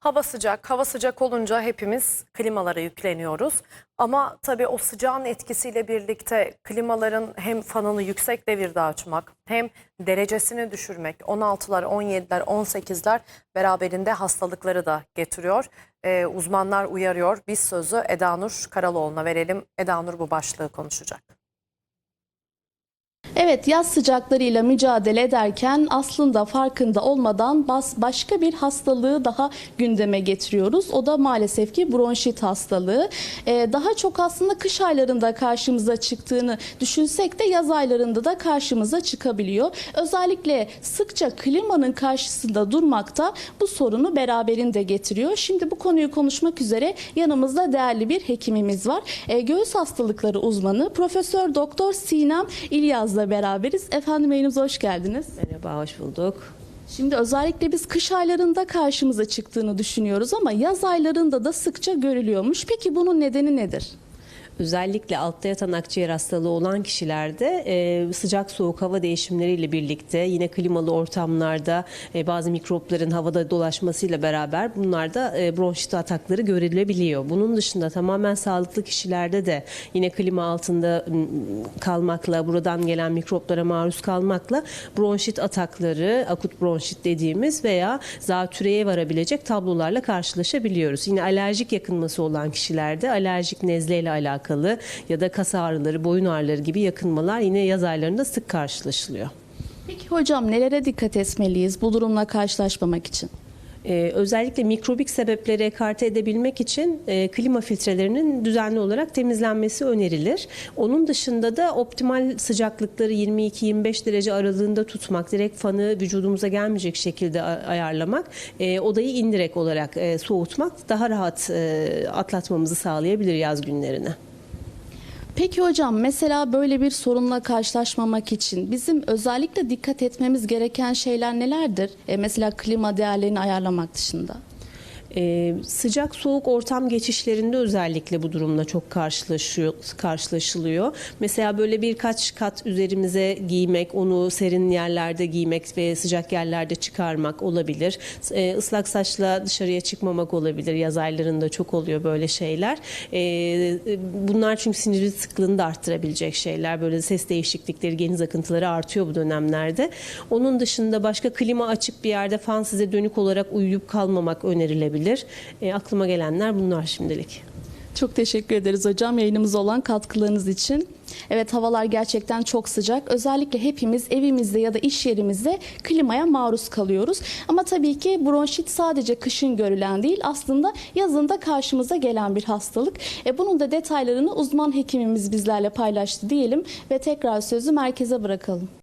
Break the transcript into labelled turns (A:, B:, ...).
A: Hava sıcak. Hava sıcak olunca hepimiz klimalara yükleniyoruz. Ama tabii o sıcağın etkisiyle birlikte klimaların hem fanını yüksek devirde açmak hem derecesini düşürmek 16'lar, 17'ler, 18'ler beraberinde hastalıkları da getiriyor. Ee, uzmanlar uyarıyor. Biz sözü Eda Nur Karaloğlu'na verelim. Eda Nur bu başlığı konuşacak.
B: Evet yaz sıcaklarıyla mücadele ederken aslında farkında olmadan bas başka bir hastalığı daha gündeme getiriyoruz. O da maalesef ki bronşit hastalığı. Ee, daha çok aslında kış aylarında karşımıza çıktığını düşünsek de yaz aylarında da karşımıza çıkabiliyor. Özellikle sıkça klimanın karşısında durmak da bu sorunu beraberinde getiriyor. Şimdi bu konuyu konuşmak üzere yanımızda değerli bir hekimimiz var. Ee, göğüs hastalıkları uzmanı Profesör Doktor Sinem Beraberiz. Efendim yayınımıza hoş geldiniz.
C: Merhaba, hoş bulduk.
B: Şimdi özellikle biz kış aylarında karşımıza çıktığını düşünüyoruz ama yaz aylarında da sıkça görülüyormuş. Peki bunun nedeni nedir?
C: Özellikle altta yatan akciğer hastalığı olan kişilerde e, sıcak soğuk hava değişimleriyle birlikte yine klimalı ortamlarda e, bazı mikropların havada dolaşmasıyla beraber bunlarda e, bronşit atakları görülebiliyor. Bunun dışında tamamen sağlıklı kişilerde de yine klima altında kalmakla, buradan gelen mikroplara maruz kalmakla bronşit atakları, akut bronşit dediğimiz veya zatürreye varabilecek tablolarla karşılaşabiliyoruz. Yine alerjik yakınması olan kişilerde alerjik nezleyle alakalı ya da kas ağrıları, boyun ağrıları gibi yakınmalar yine yaz aylarında sık karşılaşılıyor.
B: Peki hocam nelere dikkat etmeliyiz bu durumla karşılaşmamak için?
C: Ee, özellikle mikrobik sebepleri ekarte edebilmek için e, klima filtrelerinin düzenli olarak temizlenmesi önerilir. Onun dışında da optimal sıcaklıkları 22-25 derece aralığında tutmak, direkt fanı vücudumuza gelmeyecek şekilde ayarlamak, e, odayı indirek olarak e, soğutmak daha rahat e, atlatmamızı sağlayabilir yaz günlerini.
B: Peki hocam mesela böyle bir sorunla karşılaşmamak için bizim özellikle dikkat etmemiz gereken şeyler nelerdir? E, mesela klima değerlerini ayarlamak dışında.
C: Ee, sıcak soğuk ortam geçişlerinde özellikle bu durumla çok karşılaşıyor, karşılaşılıyor. Mesela böyle birkaç kat üzerimize giymek, onu serin yerlerde giymek ve sıcak yerlerde çıkarmak olabilir. Ee, ıslak saçla dışarıya çıkmamak olabilir. Yaz aylarında çok oluyor böyle şeyler. Ee, bunlar çünkü sinir sıklığını da arttırabilecek şeyler. Böyle ses değişiklikleri, geniz akıntıları artıyor bu dönemlerde. Onun dışında başka klima açık bir yerde fan size dönük olarak uyuyup kalmamak önerilebilir. E, aklıma gelenler bunlar şimdilik.
B: Çok teşekkür ederiz hocam yayınımıza olan katkılarınız için. Evet havalar gerçekten çok sıcak. Özellikle hepimiz evimizde ya da iş yerimizde klimaya maruz kalıyoruz. Ama tabii ki bronşit sadece kışın görülen değil aslında yazın da karşımıza gelen bir hastalık. E, bunun da detaylarını uzman hekimimiz bizlerle paylaştı diyelim ve tekrar sözü merkeze bırakalım.